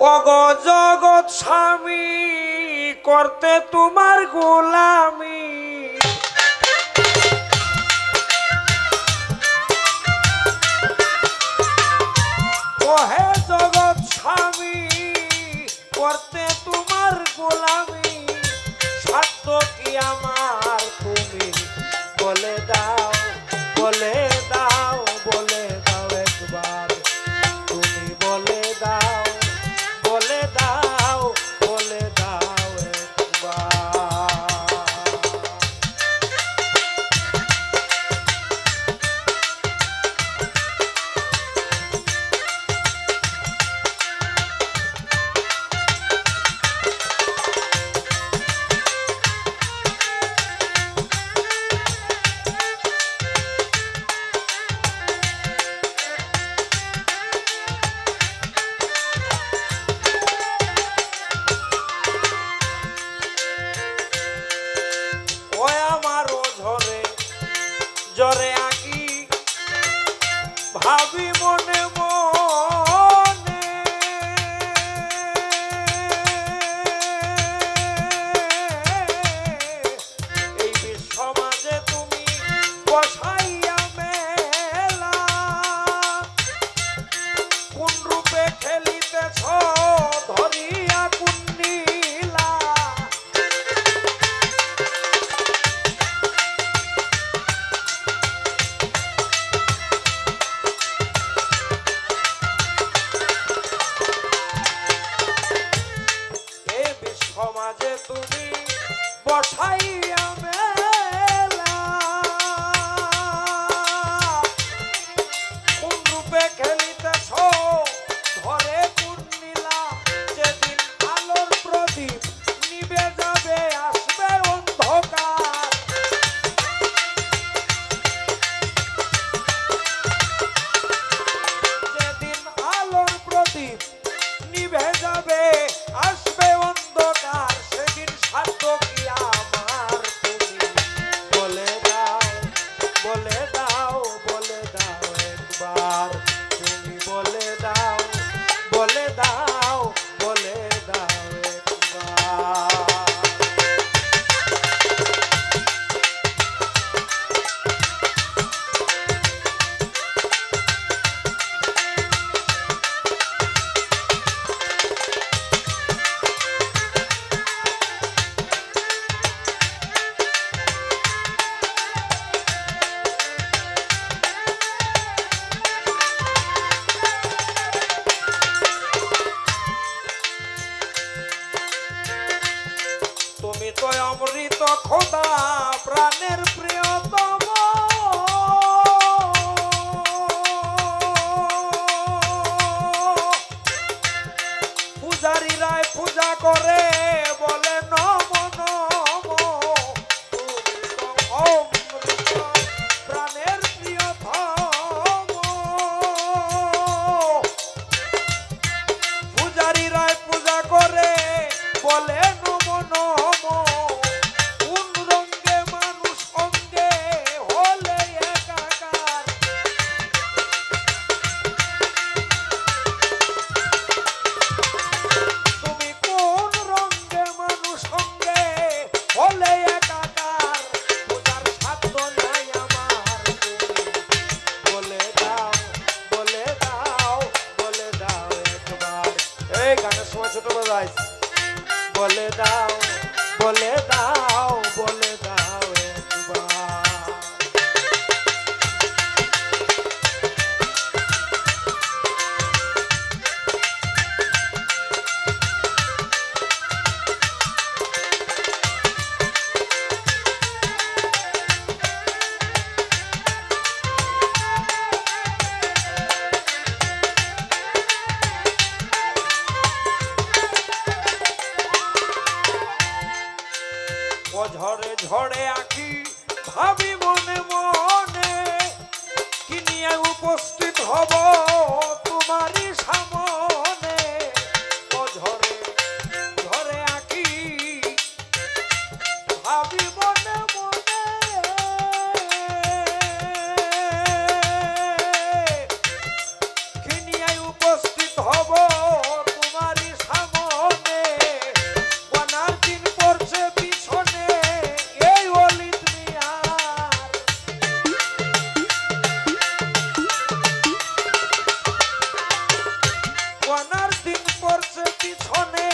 অগ জগৎ স্বামী, করতে তোমার গোলামি। ওহে জগৎ স্বামী, করতে তোমার গোলামি। সাধ্য কি আমার? জ্বরে বসাইয়া বলে, নম নম, কোন রঙ্গে মানুষ অঙ্গে হলে একাকার? তুমি কোন রঙ্গে মানুষ অঙ্গে হলে একাকার? পূজার সাধ্য নাই আমার বলে দাও বলে দাও বলে দাও একবার। এই গানের সময় ছোট বাজাই বলে দাও বলে ঝড়ে আঁকি ভাবি মনে মনে কি নিয়ে উপস্থিত হব তোমারই Sırtı tonel